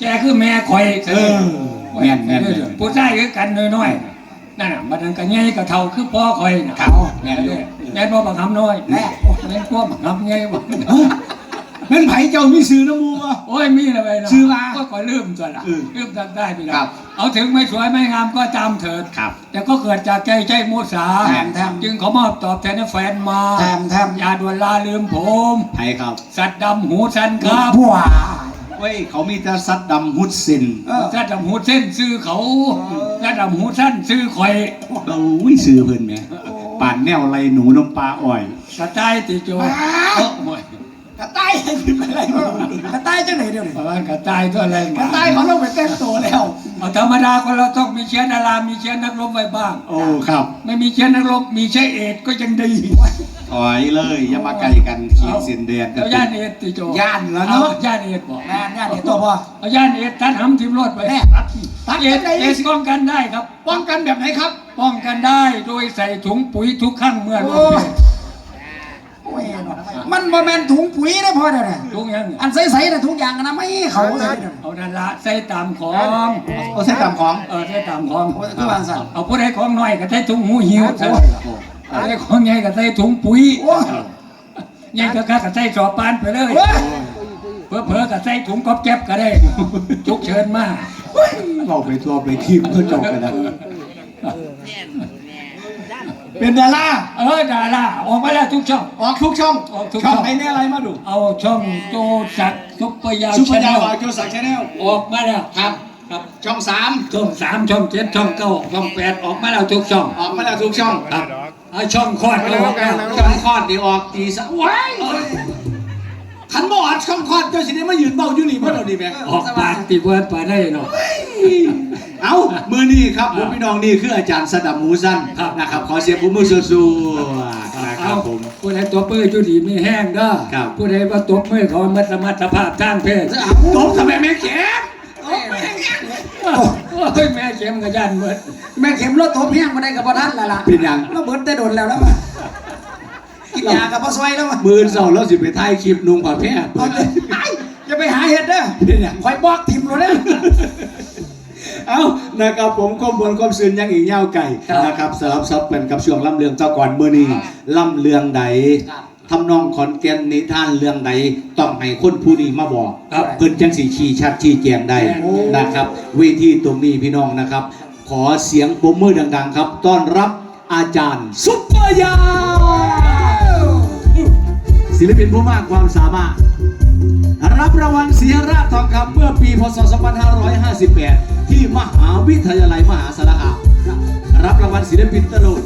แกคือแม่ข่อยเออแม่นแม่นแม่น ผู้ชายคือกันน้อยๆนั่นน่ะมันนั้นก็ใหญ่กับเท่าคือพ่อข่อยน่ะครับแม่แม่นนอยู่แม่นพ่อบังคับน้อยแม่แม่นพ่อบังคับใหญ่บ่แม่นไผเจ้ามีซื้อน้ำมูบ่โอ้ยมีอะไรนะชื่อว่าก็ขอยลืมส่วนละเออลืมจำได้พี่น้อครังบเอาถึงไม่สวยไม่งามก็จำเถิดครับแต่ก็เกิดจากใจใจมุสาแถมแถม จึงขอมอบตอบแทนให้แฟนมาแถมแถมอย่าด่วนลาลืมผมไผครับ สัตว์ดำหูสันครับ บัว เว้ยเขามีแต่สัตว์ดำฮุดซินสัตว์ดำหูเส้นซื้อเขาสัตว์ดำหูสั้นซื้อข่อยเราอุ้ยซื้อเพิ่นแหม่ป่านแนวไรหนูน้ำปลาอ้อย กระต่ายติโจเอ้าโอ้ย กระต่ายให้ขึ้นไปอะไรกระต่ายจังไหนเดี๋ยวนี้ประมาณกระต่ายตัวอะไรกระต่ายเขาลงไปเต้นตัวแล้วเอาธรรมดาคนเราต้องมีเชื้อนารามีเชื้อนักรบไว้บ้าง โอ้ครับ ไม่มีเชื้อนักรบมีเชื้อเอดส์ก็ยังดีถอยเลยอย่ามาไกลกันขีดเส้นแดนกันเอาย่านเอดส์ติโจย่านแล้วเอาเนาะย่านเอดส์บอกแม่นย่านนี่ตัวพ่อเอาย่านเอดส์ท่านทำทีมรถไปแน่ตัดตัดเอดส์ได้เอดส์ป้องกันได้ครับ ป้องกันแบบไหนครับ ป้องกันได้โดยใส่ถุงปุ๋ยทุกครั้งเมื่อลงเพศ โอ้ยเนาะมันบ่แม่นถุงปุ๋ยนะพ่อเดี๋ยวนี้ทุกอย่างอันใสๆน่ะทุกอย่างนะไม่เขาเลยเดี๋ยวนี้เอานั่นละใส่ตามของเอาเส้นตามของเออใส่ตามของโอ้ยคือว่าสั่นเอาผู้ใดของน้อยก็ใส่ถุงหูหิวโอ้ใส่ผู้ใดของใหญ่ก็ใส่ถุงปุ๋ยโอ้ยใหญ่ก็ค่าก็ใส่สอบปานไปเลยโอ้ยเพื่อเพื่อๆก็ใส่ถุงก๊อบแก๊บก็ได้จุกเชิญมาเราไปทัวร์ไปทีมเพื่อจบกันนะ เป็นดาราเออดาราออกมาแล้วทุกช่อง ออกทุกช่องออกทุกช่องช่องไหนแน่อะไรมาดูเอาช่องโจสักดิ์ซุปเปอร์ยาวซุปเปอร์แนยาวลวาโจสักชาแนลออกมาแล้วครับครับช่องสามช่องสามช่องเจ็ดช่องเก้าช่องแปดออกมาแล้วทุกช่องออกมาแล้วทุกช่องครับเอาช่องคลอดก็ออกแล้วช่องคลอดดีออกตีสะว้าย ขันบอดช่องคลอดเจ้าสิได้มายืนเบ้าอยู่นี่เมื่อเราดีไหมออกปากตีเบิร์ดไปได้เนาะเอ้ามือนี่ครับผมพี่น้องนี่คืออาจารย์สดับหมูสั้นครับนะครับ ขอเสียงผมมือสู้ๆนะครับผมผู้ใดตัวปื้อจุดีมีแห้งเด้อครับผู้ใดว่าตบมือเขามัดสมรรถภาพทางเพศตบทำไมแม่แขกโอ้ยแม่เข็มกระยันเบิดแม่เข็มรถตบเฮียงมาได้กับพ่อท่านแล้วล่ะเป็นหยังเราเบิดได้โดนแล้วแล้วกิน ยากับพ่อซอยแล้วมือเสาแล้วสิไปถ่ายคลิปนุ่งผ้าแพร่เอาเลยไอ้จะไปหาเห็ดเด้อเป็นหยังคอยบอกทิมเราเด้อเอ้านะครับผมข้อมูลความซื่นยังอีกยาวไก่นะครับสลับซับเป็นกับช่วงล่ำเรืองเจ้าก่อนมือนี้ล่ำเรืองใดทำนองขอนแก่นนิทานเรื่องใดต้องให้คนผู้นี้มาบอกครับเพิ่นจังสีชี้ชัดชี้แจงได้นะครับเวทีตรงนี้พี่น้องนะครับ ขอเสียงปรบมือดัง ๆ ครับ ต้อนรับอาจารย์ซุปเปอร์ยาว ศิลปินผู้มากความสามารถ รับรางวัลเสียราชทองคำเมื่อปีพศ 2558 ที่มหาวิทยาลัยมหาสารคามรับรางวัลศิลปินตลก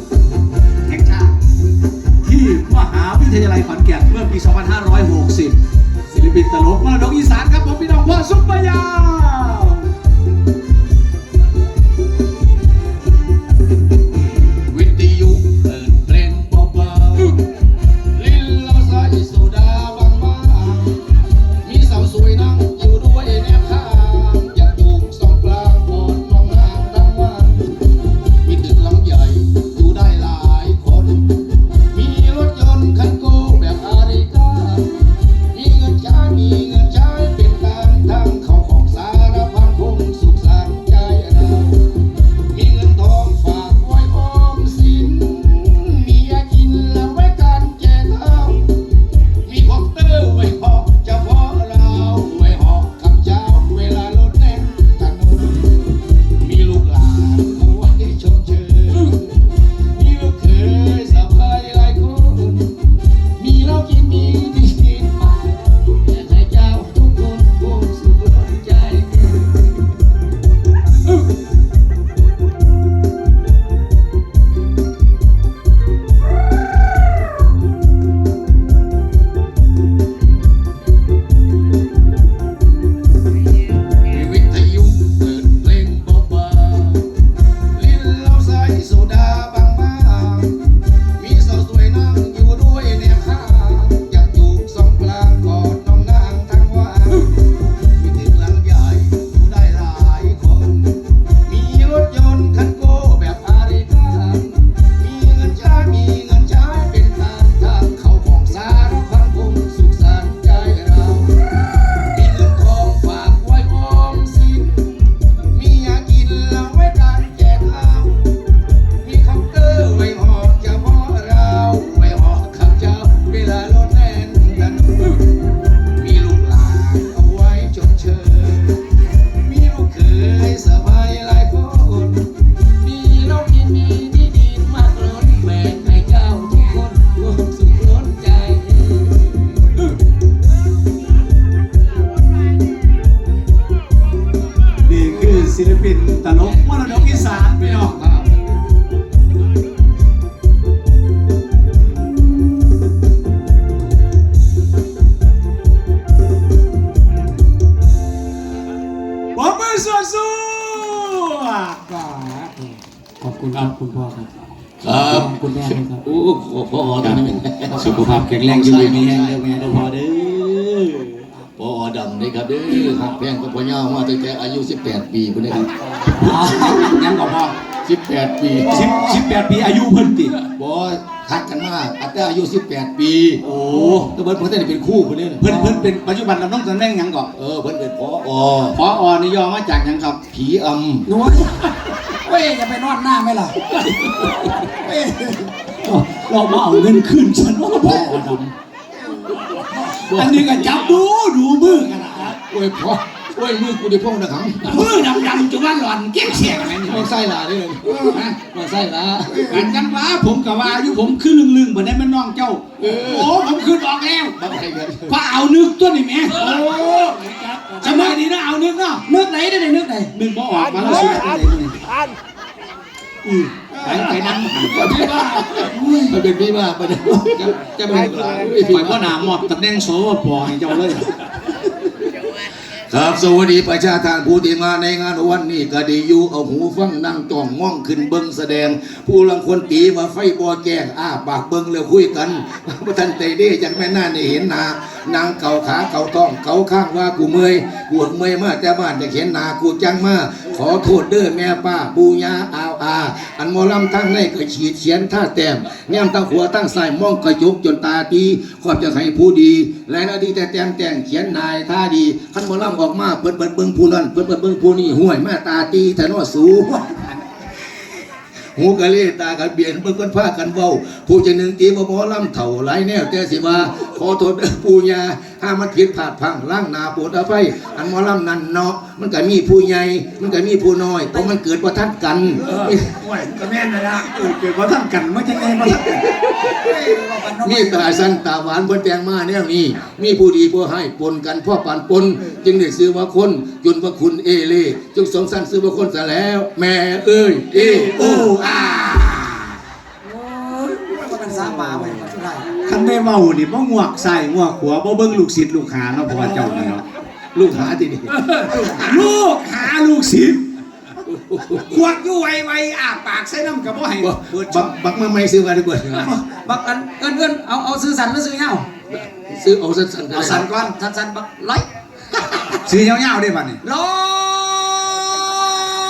18 ปีสิบสิบแปดปีอายุเพิ่นติ บ่หักกันมากอัตราอายุ 18 ปีโอ้ก็เพิ่นเพิ่นได้เป็นคู่พุ่นนี่เพิ่นเพิ่นเป็นปัจจุบันดำรงตำแหน่งหยังก่อนเออเพิ่นเป็นพ่ออพออนี่ย่อมาจากหยังครับ ผีอำหน้อยเว้ยอย่าไปนอนหน้าไหมล่ะเว้ยเรามาเอาเงินคืนฉันว่าพ่อดำอันนี้ก็จับดูดูมือกันนะโอ้ยพ่อโอ้ยมือกูได้พ่องนะครับมือดำดำๆจุว่าหล่อนเกี้ยงเสียงอะไรนี่ไม่ใส่ลาเด้อนะไม่ใส่ลากันกันว่าผมกับว่าอายุผมขึ้นลึงๆเหมือนได้มันน้องเจ้าเออโอ้ผมขึ้นออกแล้วบักไห้กันพอเอานึกตัวนี่แม่โอ้สมัยนี้นะเอานึกเนาะนึกไหนได้ไหนนึกไหนนึกบ่ออกมาแล้วสุดเลยนี่อือไปไปนั่งหันก็พี่ว่ามันเป็นพี่ว่าไปเด้อจะจะเป็นลาปล่อยว่าหนามอบตำแหน่งโซปอให้เจ้าเลย ครับสวัสดีประชาชนผู้ที่มาในงานวันนี้ก็ดีอยู่เอาหูฟังนั่งจ้องมองขึ้นเบิ้งแสดง ผู้ลังคนตีมาไฟบอแกงอ้าปากเบิ้งแล้วคุยกันพระท่านเตเด้จากแม่น้านี่เห็นนา นางเก่าขาเก่าท้องเก่าข้างว่ากูเมยปวดเมยมากแต่บ้านจะเห็นนากูจังมากขอโทษเด้อแม่ป้าปูยาอาวอา อันมอลำทั้งในก็ฉีดเฉียนท่าแต้มแนมตั้งหัวตั้งใส่มองกระจกจนตาตีขอบจะให้ผู้ดีและนาดีแต่แต้มแต่งเขียนนายท่าดีขันมอลำออกมาเปิดเปิดเบิ้งผู้นั้นเปิดเปิดเบิ้งผู้นี้ห่วยแมาตาตีแต่นอสู หูกะเลตากะเบียนเบิ่งกันพากันเว้า ผู้จะหนึ่งตีบ่หมอลำเถ่าหลายแนวแต่สิว่าขอโทษเด้อปู่ย่าห้ามันผิดพลาดพังล่างนาปวดอภัยอันหมอลำนั่นเนาะ มันก็มีผู้ใหญ่ มันก็มีผู้น้อยเพราะมันเกิดบ่ทันกันโอ้ยก็แม่นนะละเออเกิดว่าท่านกันไม่ใช่ไงมาท่านกันนี่ตาสันตาหวานเพิ่นแต่งมาแนวนี้ มีผู้ดีผู้ให้ปนกันพ่อปานปน จึงได้ซื้อว่าคนจนว่าคุณเอเล่จงสงสารซื้อว่าคนซะแล้ว แม่เอ้ยเอโออาโอ้ยว่าเป็นสามบาไว้ก็ได้คันได้เมานี่บ่งวกใส่งวกหัวบ่เบิ่งลูกศิษย์ลูกหาเนาะเพราะว่าเจ้านี่เนาะ ลูกหาที่นี่ลูกหาลูกศิษย์ขวดอยู่ไวๆอาปากใส่น้ำกับบ่ให้บัเปิดกบักมาไม่ซื้อมาดีกว่าบักอันเอิ้นเอิ้นเอาเอาซื้อสันหรือซื้อเงาซื้อเอาสั้นๆก็เอาได้สันก่อนสันสันบักร้อยซื้อยาวๆได้บัดนี้ร้อ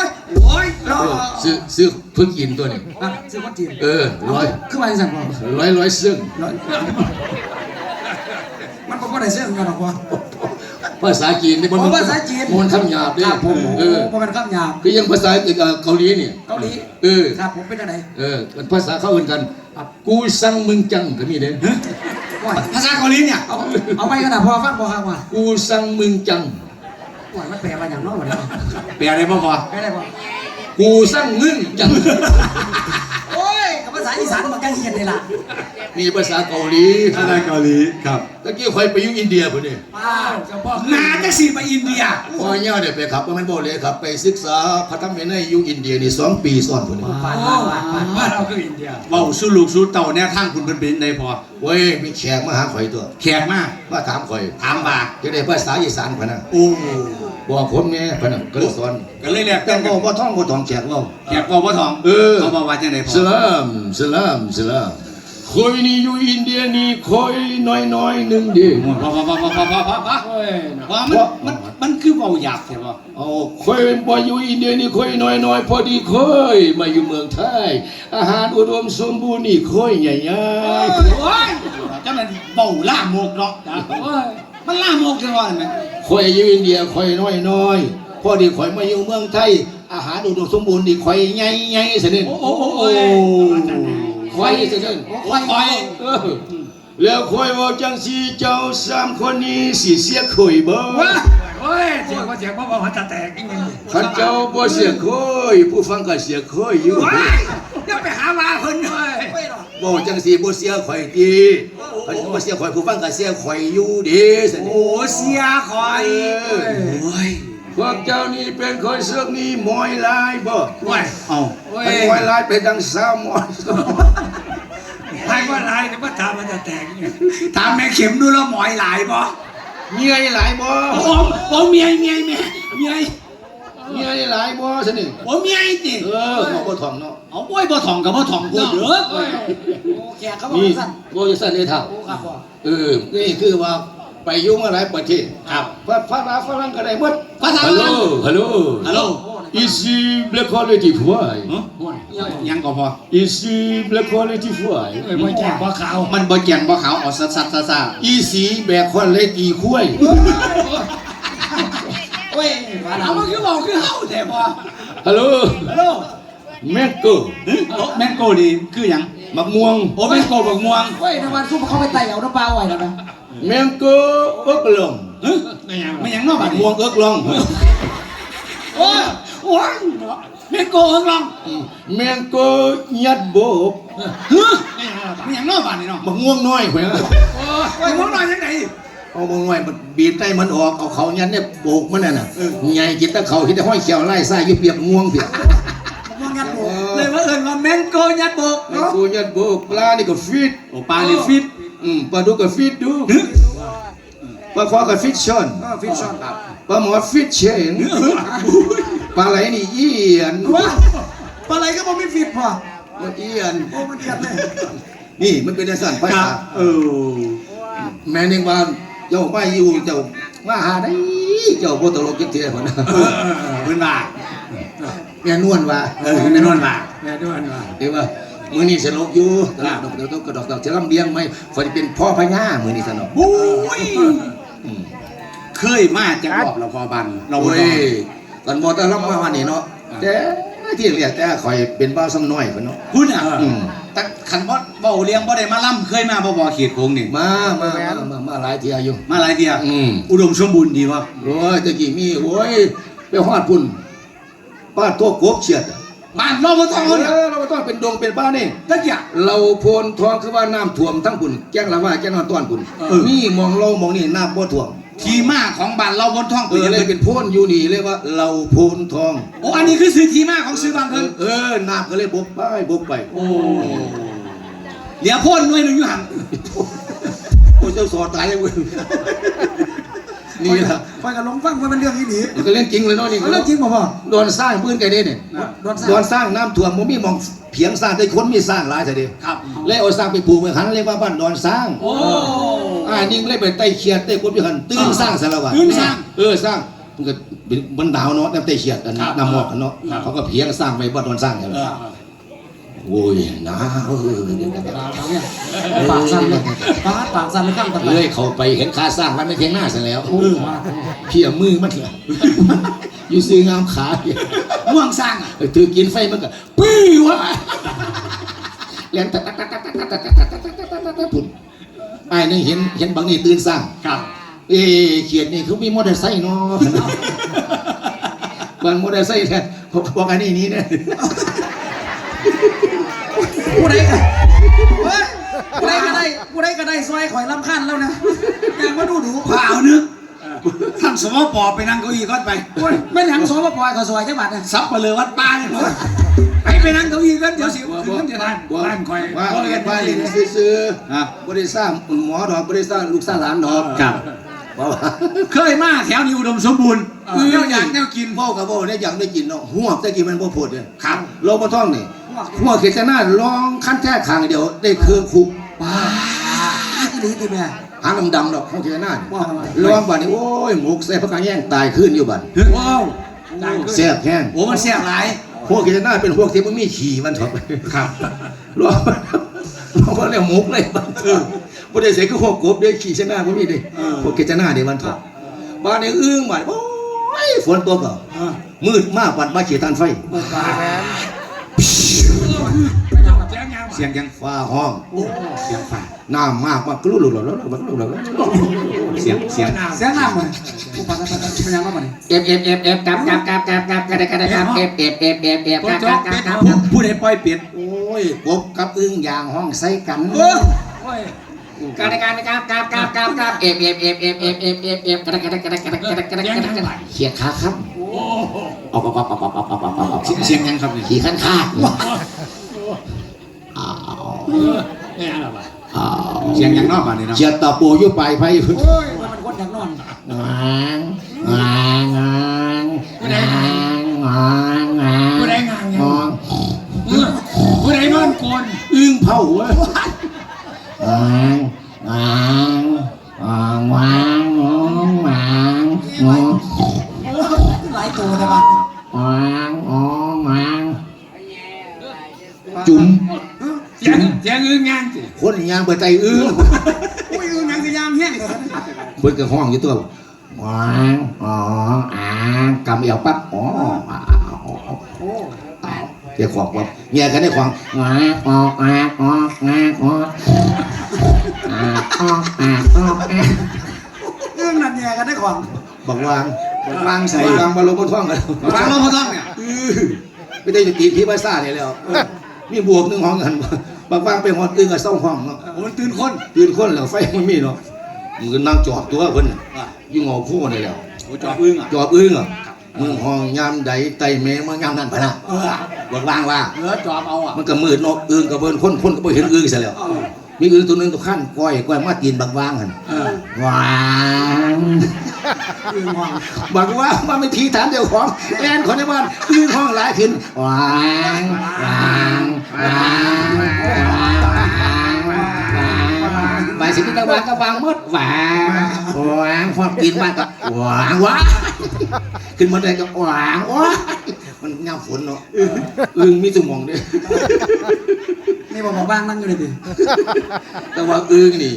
ยโอ้ยร้อเอยอซื้อซื้อเพิ่งกินตัวนี้อะซื้อคนจีนเออร้อยคือว่าสันบ่ร้อยร้อยซึ่งร้อยมันก็บ่ได้ซื้อกันหรอกว่า ภาษาจีนนี่มันอ๋อภาษาจีนมันคำหยาบเด้ครับผมเออบ่เป็นคำหยาบคือยังภาษาเอ่อเกาหลีเนี่ยเกาหลีเออครับผมเป็นจังไดเออมันภาษาเข้าอื่นกันกูสั่งมึงจังก็มีเด้ว่าภาษาเกาหลีเนี่ยเอาเอาไปกันนะพอฟังพอฟังว่ากูสั่งมึงจังว่ามันแปลว่าอย่างน้อยหมดแล้วแปลได้บ่พอไม่ได้บ่กูสั่งมึงจังโอ้ยกับภาษาอีสานมันใกล้เคียงนี่ล่ะนี่ภาษาเกาหลีภาษาเกาหลีครับตะกี้คอยไปอยู่อินเดียพุ่นนี่ว้าวเฉพาะนาจังสิไปอินเดียพอเนี่ยเดี๋ยวไปขับมันบ่เลยครับ ไปศึกษาพระธรรมวินัยอยู่อินเดียนี่สองปีซ้อนพุ่นนี่ปานโอ้ปานปานปานบ้านเราคืออินเดียเว้าสู่ลูกสู่เต่าแนวทางคุณเพิ่นเป็นได้พอเว้ยมีแขกมาหาข่อยตัว แขกมามาถามข่อยถามบ่าจะได้ภาษาอีสานพะนะโอ้ บอกผมเนี่ยพะนะก็เลยสอนก็เลยแลกแต่กันบ่บ่ท่องบ่ท่องแขกเว่าแขกเว้าบ่ทองเออ เขาบอกว่าจังได๋พอ สลามสลามสลามคอยนี่อยู่อินเดียนี่คอยน้อยน้อยๆหนึ่งเดีพอพอพอพอพอพอพอพอโอ้ยนะว่ามันมันมันคือเว้าหยาบใช่ป่ะเอาคอยบ่อยู่อินเดียนี่คอยน้อยน้อยๆพอดีคอยมาอยู่เมืองไทย อาหารอุดมสมบูรณ์นี่คอยใหญ่โอ้ยจังนั้นเว้าล่ามกเนาะโอ้ย มันล่ามกจังว่าแม่ๆคอยอยู่อินเดียคอยน้อยน้อยๆพอดีคอยมาอยู่เมืองไทย อาหารอุดมสมบูรณ์นี่คอยใหญ่ใหญ่ๆเสด็จโอ้โอ้โอ้โอ้คอยเสด็จคอยคอยเออแล้วคอยว่าจังสีเจ้าสามคนนี้สิเสียข่อยบ่ว้าโอ้ยเสียงว่าเสียงพ่อพ่อหัวจะแตกอีกอย่างนี้ขันเจ้าบ่เสียข่อยผู้ฟังก็เสียข่อยอยู่ว้ายอย่าไปหาว่าเพิ่นเลยไม่หรอกบ่จังสีบ่เสียข่อยติขันบ่เสียข่อยผู้ฟังก็เสียข่อยอยู่เด้ซั่นโอ้เสียคอยเออโอ้ยพวกเจ้านี่เป็นคนเสือกนี่หมอยลายบ่ว้ยเอาโอ้ยเป็นหมอยลายไปดังสาวหมอยใครว่าลายแต่ว่าทำมันจะแตกเนี่ยถามแม่เข็มดูแล้วหมอยหลายบ่เมียหลายบ่โอ้โหโอ้เมียเมียเมียเมียเมียหลายบ่ซะนี่โอ้เมียจิเออเขาบ่ท่องเนาะ เอาบ่อยบ่ถ่องกับบ่ถ่องพูดเด้อโอ้แขกเขาบอกนี่สั้นบ่จะสั่นเลยเท่าโอ้ครับพ่อเออนี่คือว่าไปยุ่งอะไรประเทศครับภาษาฝรั่งก็ได้หมดภาษาฮัลโหลฮัลโหล ฮัลโหล Ici Black Quality Fly ยังก็พอ Ici Black Quality Fly เอ้ยบ่แจกบ่ขาวมันบ่แก่งบ่ขาวเอาสัดสัดซาซา Ici Black Quality คุ้ยโอ้ยฟ้าหนาวเอามันคือบอกคือเฮาแต่บ่ฮัลโหล ฮัลโหล แมกโกโอ้แมงโก้นี่คือหยังมะม่วงโอ้แมงโก้บักม่วงโอ้ยในวันซุปเขาไปไต่เอาน้ำปลาไว้แล้วนะแมงโกเอิกลงเฮ้ยไม่หยังไม่หยังเนาะบัมะดนี้ม่วงเอิกลงโอ้ยโอ้ยแม่โกงลองแมงโกยัดโบกเฮ้ยไม่หยังเนาะบัดนี้เนาะมะม่วงน้อยเพิ่นโอ้ยมึงนอนยังไง เอามะม่วงมันบีบใต้มันออกเอาเขายันเนี่ยโบกมันน่ะน่ะใหญ่กินแตะเขาที่แต่ห้อยเขียวไล่ซ่าอยู่เปียกม่วงเปียกมองงัดโอ้ เลยว่าเอิญว่าแมงโกยัดโบกแมงโกยัดโบกปลานี่ก็ฟิตโอ้ปลานี่ฟิตอืมปลาดุกกับฟิตดูปลาคอกับฟิตชอนก็ฟิชชั่นครับปลาหมอฟิตเชนปลาไหลนี่เอียนว้าปลาไหลก็บอกไม่ฟิตพ่อมันเอียนโอ้มันเดียดเลยนี่มันเป็นสั่นภาครับเออแม่นึงว่าเจ้าไม่อยู่เจ้ามาหาได้เจ้าโบตลกเก็บเทียคนนะเออเออเออเพิ่นว่าแม่นวลว่าเออแม่นวลว่า แม่ด้วยว่าเดี๋ยวว่ามือนี้สนุกอยู่ตลาดดอกเดี๋ยวต้องกระดอกดอกจะลำเลียงไหมฝนเป็นพ่อพญามือนี้สนุกโอ้ยอืมเคยมาจังรอบเราพอบันเราโอ้บ่ยต้องตอนบอตอนรับมาวันนี้เนาะแต่ที่เรียกแต่คอยเป็นบ้าซ้ำน้อยคนเนาะคุณอะอืมแต่ขันบ่เบาเลี้ยงบ่ได้มาล่ำเคยมาบ่บ่เขียดโค้งนี่มามามามามาหลายเทียอยู่มาหลายเที่ยอืมอุดมสมบูรณ์ดีวะโอ้ยตะกี้มีโอ้ยไปฮอดพุ่นป้าตัวกบเฉียดอะ บ้านเราบ่ต้องเอคนน่ะอเราต้องเป็นดงเป็นบ้านนี่ตะเกียบเราโพนทองคือว่าน้ำท่วมทั้งพุ่นแจ้งละว่าแจ้งนอนต้อนพุ่นเออนี่มองเรามองนี่น้ำบ่ท่วมที่มาของบ้านเราบนท้องเออเลยเป็นโพนอยู่นี่เรียกว่าเราโพนทองโอ้อันนี้คือซื้อที่มาของซื้อบ้านเอเพิ่นอเออน้ำก็เลยบกไปบกไปโอ้เหลือพ่นหน่วยหนึงอยู่หั่นโอ้เจ้าสอดตายเลยเว้ย นี่ล่ะคอยกับลงฟังว่ามันเรื่องอีหลีมันก็เรื่องจริงเลยเนาะนี่มันเรื่องจริงป่ะพ่อโดนสร้างปืนไก่เด้เนี่ยโดนสร้างโดนสร้างน้ำท่วมมันมีหมองเพียงสร้างได้คนมีสร้างหลายเสียเดียวครับเลยเอาสร้างไปปลูกไว้หันเรียกว่าบ้านดอนสร้างโอ้อ่านิ่งเลยไปไต่เขียดไต่กบอยู่หันตื่นสร้างสารวัตรตื่นสร้างเออสร้างมันก็เป็นบนดาวเนาะน้ำไต่เขียดกันครับน้ำหมอกกันเนาะครับเขาก็เพียงสร้างไว้บ้านดอนสร้างใช่ไหมเออ โอ้ยหนาวเออเนี่ยปากสั่นเลยปากปากสั่นเลยข้ามตะไปเลยเขาไปเห็นคาสร้างวันไม่เพียงหน้าเสร็จแล้วโอ้มาเพียมือมันเลยอยู่ซื้องามขาเพียม่วงสร้างอะเออถือกินไฟมันก็ปี้วะเลี้ยงตัดตัดตัดตัดตัดตัดตัดตัดตัดตัดตัดตัดตัดพุ่นไอ้นี่เห็นเห็นบางนี่ตื่นสร้างครับเอ้เขียดนี่เขามีมอเตอร์ไซค์เนาะบางมอเตอร์ไซค์แทนพวกพวกอันนี้นี่เนี่ย ผู้ใดกันเฮ้ยผู้ใดก็ได้ผู้ใดก็ได้ซอยข่อยลำคันแล้วนะยังมาดูดูพาเอานึกท่านสมปอไปนั่งเก้าอี้ก่อนไปโอ้ยไม่หยังสอมาปล่อยเขาซอยจังหวัดนะซับไปเลยวัดป้าเนี่ยไปไปนั่งเก้าอี้กันเดี๋ยวสิว่าถึงว่ากันเดี๋ยวท่านว่าบ้านคอยว่าว่าเรีเรียยนนบ้าบ้านนเรีเรียยนนซื้ออะบริษัทหมอดอกบริษัทลูกสาวหลานดอกครับเพราะว่าเคยมาแถวนี้อุดมสมบูรณ์แนวอยากแนวกินพ่อกับพ่อได้อย่างได้กินเนาะหัวได้กินมันพ่อพูดเนี่ยครับโลมาท่องนี่ หัวเขตนาลองขั้นแท้ขางเดียวได้เครื่องคุกป้าอีหลีติแม่หางดำๆดอกของเขตนาว่าทำไมลองบัดนี้โอ้ยหมกใส่พระกางแย่งตายขึ้นอยู่บัดว้าวแซ่บแห้งโอ้มันแซ่บหลายพวกเขตนาเป็นพวกที่มันมีขี่มันถอดครับลองลองก็เรียกหมกเลยบัดเออบ่ได้ใส่คือพวกกบเด้ขี่ชนะบ่มีเด้เออพวกเขตนาเด้มันถอดบ้านนี้อึ้งบัดโอ้ยฝนตกอะเออมืดมากบัดมาเขียทานไฟแจ้งยัง เสียงยังฟ้าห้องเสียงฟ้าน้ำมากมากกลุ้ลุลลมันกลุ้ลุลเสียงเสียงเสียงน้ำมันอุปาทานมันยังมันเอฟเอฟเอฟเอฟกับกับกับกับกับกระดกระดกเอฟเอฟเอฟเอฟเอฟกับกับกับกับผู้ใดปล่อยเปลี่ยนโอ้ยกบกับอึ้งยางห้องใส่กันโอ้ยกระดกระดกกับกับกับกับเอฟเอฟเอฟเอฟเอฟเอฟเอฟกระดกระดกระดกระดกระดกระดกระดกเขียดขาครับ ออกออกออกออกออกออกออกออกเสียงยังครับนี่ยขี่ขันขาดเนี่ยอะไรวะเสียงยังนอกบ้านนี่เนาะเชียร์ตะปูอยู่ปลายไผ่โอ้ยมันคนอยากนอนงางงางงางงางงางงางผู้ใดงานยังงางเออผู้ใดนอนกลอึ้งเผาเว้ยงางงางงางงางงาง หลายตัวเลยว่ะงางงางจุ่มเสียงเสียงอึ้งงานสิคนยางเปิดใจอึ้งอุ้ยอือหนังคือยามแห้งเลยเปิดกระห้องอยู่ตัวงางอ๋ออ่ากำเอวปั๊บอ๋อโอ้เดี๋ยวขวบว่าแง่กันได้ควางงาออกงาออกงาออกอ่าออกอ่าออกอ่าเรื่องนั้นเนี่ยกันได้ของบังวาง วางใส่บังวางบอลลงบนท้องกันวางลงมาต้องเนี่ยไม่ได้จะตีพี่ภาษาเนี่ยแล้วมีบวกหนึ่งห้องกันบางวางไปหอดอึ้งกับเศร้าห้องเนาะโอ้มันตื่นคนตื่นคนแล้วไฟมันมีเนาะมึงก็นั่งจอบตัวเพิ่นน่ะยิ่งงอคู่นี่แล้วโอ้จอบอึ้งอะจอบอึ้งอะมึงห้องยามใดไตแม่มึงยามนั้นพะนะเออบักวางว่าเออจอบเอาอะมันก็มืดเนาะอึ้งกับเบิ่นคนคนก็บ่เห็นอึ้งซะแล้วมีอึ้งตัวหนึงตัวขั้นก้อยก้อยมาตีนบักวางหั่นเออวาง อือมองบักว่ามันไม่ทีถามเจ้าของแลนคนในบ้านอึ้งห้องหลายขึ้นวางวางวางวางวางวางสิพี่ตะวางก็วางหมดวางวางพอกินบ้านก็วางวางขึ้นมาได้ก็วางว้ามันยาฝนเนาะอึงมีสมองด้นี่บอกบอกบ้างนั่งอยู่เลยดิแต่ว่าอึงนี่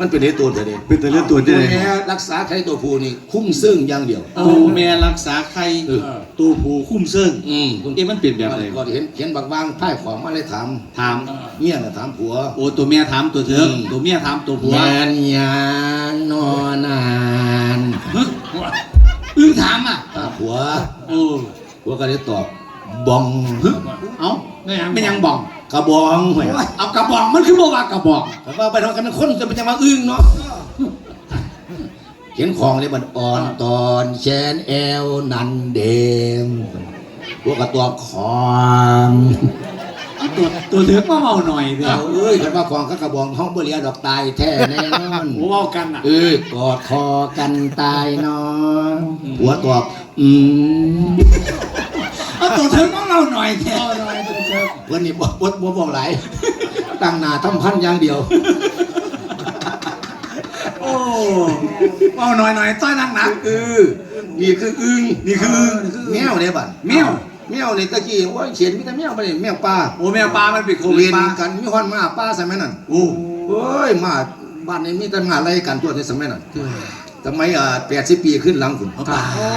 มันเป็นไอ้ตัวเดียวนี้เป็นแต่เรื่องตัวเดียวแม่รักษาใครตัวผู้นี่คุ้มซึ่งอย่างเดียวตัวแม่รักษาไข่เออตัวผู้คุ้มเซิงอืมเอ๊ะมันเปลี่ยนแบบไหนก็เห็นเห็นบักวางพ่ายของมาเลยถามถาม เมียน่ะถามผัว โอ้ตัวเมียถามตัวเถิงอืม ตัวเมียถามตัวผัวงานยานนอนานฮึอึ้งถามอะถามผัว โอ้ผัวก็เลยตอบ บองฮึเอ้าไม่ยังบ่อง กระบองเว้ยเอากระบอกมันคือบ่ว่ากระบอกแต่ว่าไปทำกันเป็นคนจะเป็นจะมาอึ้งเนาะเห็นของเลยมันอ่อนตอนแชนแอลนันเดงพวกกระตัวคองเอาตัวตัวเถิงมาเมาหน่อยเถเอาอะเอ้ยคันว่าของก็กระบองห้องเบลียดอกตายแท้แน่นอนโอ้เว้ากันอะเอ้ยกอดคอกันตายนอนหัวตอบอืมเอาตัวเถิงมาเมาหน่อยแท้ เพื่อนนี่บอกบอกบอกหลายตั้งหน้าทำพันอย่างเดียว โอ้เมาหน่อยหน่อยต้อยนักหนักเออนี่คืออึ้งนี่คืออึ้งแมวเนี่ยบัดแมว แมวนี่ตะกี้ว่าเขียนมีแต่แมวไปเลยแมวป่าโอ้แมวปลามันเป็นโควิเรีดยนปลากันมีฮอนมาป่าสมัยนั้นโอ้โอ้ยมาบ้านนี้มีแต่มาอะไรกันตัวในสมัยนั้นสมัยอ่าแปดสิบปีขึ้นหลังคุณเอาปลาโอ้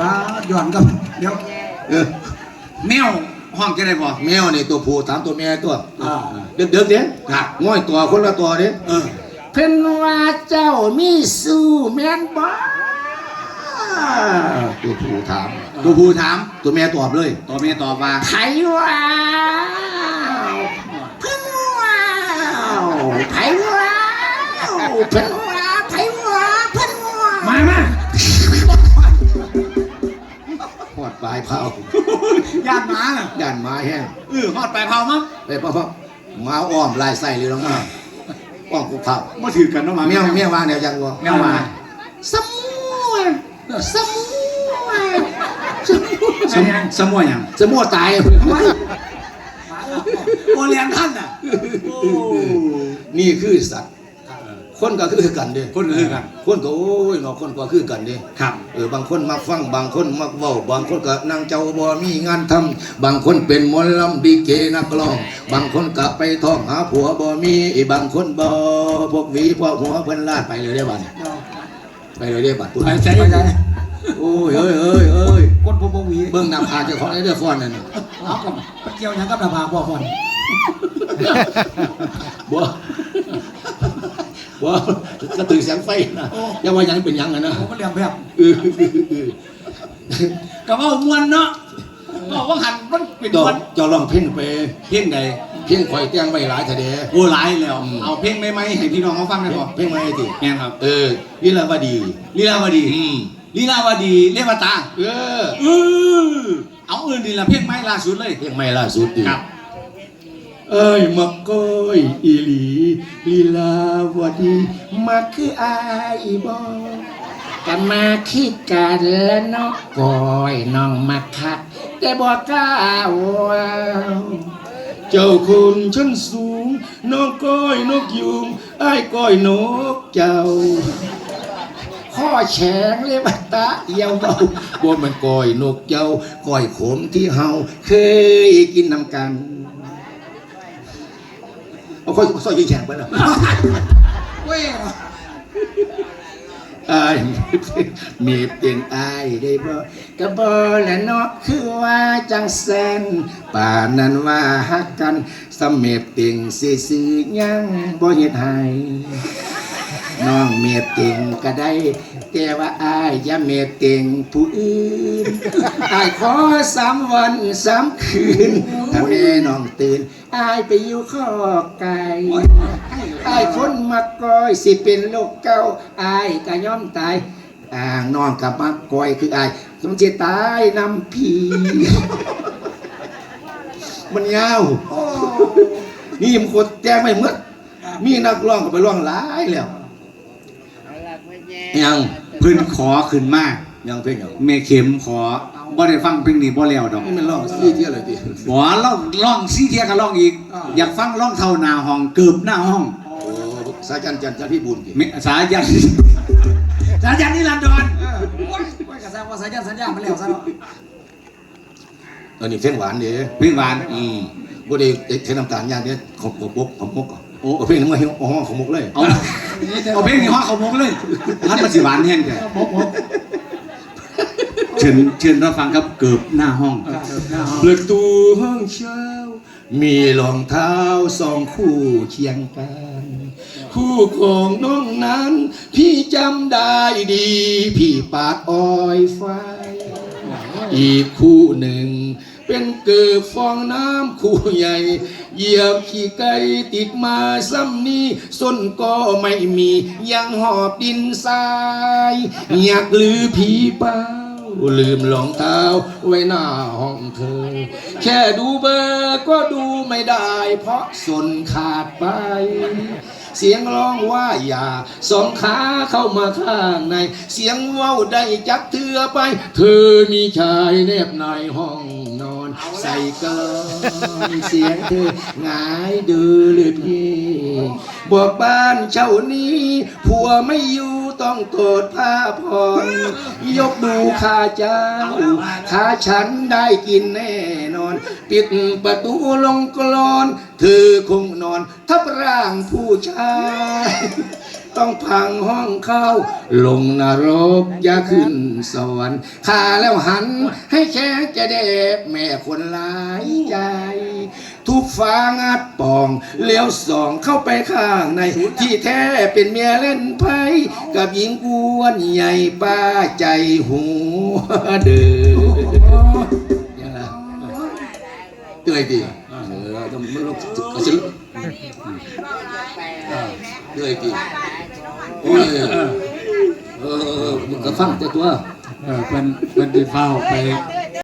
ว้าหย่อนกับเดี๋ยว เออ แมว ห้องจะได้บ่แมวนี่ตัวผู้ถามตัวแม่ตัวอ่าเด็กเด็กๆเด้ครับง่อยตัวคนละตัวเด้เออเพิ่นว่าเจ้ามีสู้แม่นบ่ตัวผู้ถาม ตัวผู้ถามตัวแม่ตอบเลย ตัวเมียตอบว่าไผว้าวเพิ่นว้าวไผว้าวเพิ่นว้าวไผว้าวเพิ่นว้าวมามาหอด ปลายเผาญาติหมาน่ะย่านไม้แห้งเออฮอดไปเผามั้งไปพ่อพ่อมาอ้อมลายใส่เลยน้องอ้อมอ้อมกูเผามาถือกันเนาะหมาแมวแมววางเนี่ยยังวะแมวมาสมัวสมัวสมสมวยหยังจะมั่วตายโอเลียนท่านอะโอ้นี่คือสัตว์ คนก็คือกันเด้คนคือกันคนก็โอ้ยเนาะคนก็คือกันเด้ครับเออบางคนมักฟังบางคนมักเว้าบางคนก็นั่งเจ้าบ่มีงานทำบางคนเป็นหมอลำดีเกนักร้อง บางคนก็ไปท่องหาผัวบ่มีอีบางคนบ่พวกหวีพวกหัวเพิ่นลาดไปเลยได้อบัดนี้ไปเลยได้อบัดพุ่นไปใจไปไหนโอ้ยเอ้ยเอ้ยเอ้ยคนพวกพวกหวีเบิ่งหน้าผากเจ้าของไอ้เด้อฟ้อนนั่นน่ะเอากับไปเกี่ยวหยังกับหน้าผากบ่ก่อนบ่ บ่กระตือแสงไฟนะอย่าว่าหยังเป็นหยังอะนะผมก็เลี้ยงแบบเออกับว่ามวนเนาะบอกว่าหันมันเป็นเจ้าวันเจ้าลองเพ่งไป เพียงใดเพียงข่อยแต่งไว้หลายทะเด โอ้หลายแล้วเอาเพลงใหม่ๆให้พี่น้องเขาฟังได้บ่เพียงไม่ติแม่นครับเออวิลาวดี ลีลาวดีอืม ลีลาวดีเลวตาเออ เออเอาอื่นดีละเพลงใหม่ล่าสุดเลย เพียงไม่ล่าสุดดิครับ เอ้ยมักก้อยอีหลีลีลาวดีมักคืออายบ่ก็มาขี้กันแล้วเนาะก้อยน้องมาคักแต่บอกกล้าวาวเจ้าคุณชั้นสูงน้องก้อยนกยุงไอ้ายก้อยนกเจ้าข้อแฉงเลยบัตตาเยวเบาบ่มันก้อยนกเจ้าก้อยขมที่เฮาเคยกินนำกัน เอาค่อยซอยยิงแฉงไปแล้วเว้ยอายมีเป็นอายได้บ่ก็บอและเนาะคือว่าจังแสนป่านนั้นว่าฮักกันสำเม็บเต็งสิซื้อๆยังบ่เฮ็ดให้ น้องเมียเต็งก็ได้ แต่ว่าอายอย่าเมียเต็งผู้อื่นอายขอสามวันสามคืนถ้าแม่น้องตื่นอายไปอยู่ข้อไก่อายคนมักก้อยสิเป็นโรคเก้าอายก็ย่อมตายอ่างน้องกับมักก้อยคืออายสมจะตายนำผีมันยาวนี่มันโคตรแจ้งไม่หมดมีนักร้องก็ไปร้องหลายแล้ว ยังเพิ่นขอขึ้นมากยังเพลงยังแม่เข็มขอบ่ได้ฟังเพลงนี้บ่แล้วดอกนี่มันร้องซี่เที่ยวเลยดิบ่ร้องร้องซี่เทียก็ร้องอีก อยากฟังร้องเท่าหน้าห้องเกือบหน้าห้องโอ้สายจันจันจันพี่บุญดิเมสายันสายันนิรันดรเออโอ้ยโอ้ยกระซังว่าสายยันสัญญามาแล้วซะเนาะเออนี่เพลงหวานเด้เพลงหวานอืมบ่ได้เทน้ำตาลอย่างเดียวของของมกของมกก่อนโอ้เพลงนั้นมาเฮาห้องของมกเลยเอา เอาเพลงนี้ห้องเขามกเลยท่านมาสิหวานแห้งแท้เชิญเชิญรับฟังครับเกือบหน้าห้องประตูห้องเช้า มีรองเท้าสองคู่เคียงกันคู่ของน้องนั้น พี่จำได้ดี พี่ปาดอ้อยไฟ อีกคู่หนึ่ง เป็นเกิดฟองน้ำคู่ใหญ่ เหยียบขี้ไก่ติดมาซ้ำนี้ส้นก็ไม่มียังหอบดินทรายอยากลือผีเป้าลืมรองเท้าไว้หน้าห้องเธอ แค่ดูเบอร์ก็ดูไม่ได้ เพราะสนขาดไป เสียงร้องว่าอย่าสองขาเข้ามาข้างใน เสียงเว้าได้จักเธอไป เธอมีชายแนบในห้อง ใส่กอนเสียงเธอหงายดูเลยพี่บอกบ้านเช่านี้ผัวไม่อยู่ต้องโกดผ้าผ่อนยกดูข้าเจ้าข้าฉันได้กินแน่นอน ปิดประตูลงกลอน เธอคงนอนทับร่างผู้ชาย ต้องพังห้องเข้า ลงนรกอย่าขึ้นสวรรค์ข้าแล้วหัน ให้แค่จะเด็บแม่คนหลายใจ ทุกฟ้างัดป่องเลี้ยวสองเข้าไปข้างใน ที่แท้เป็นเมียเล่นไพ่กับหญิงอ้วนใหญ่ป้าใจหัวเด้อยังไงเตื่อยดีเออต้องมันลงก็ เตื่อยดีโอ้ยเออมันก็ฟังแต่ตัว เออเป็นเป็นดีเฝ้าไป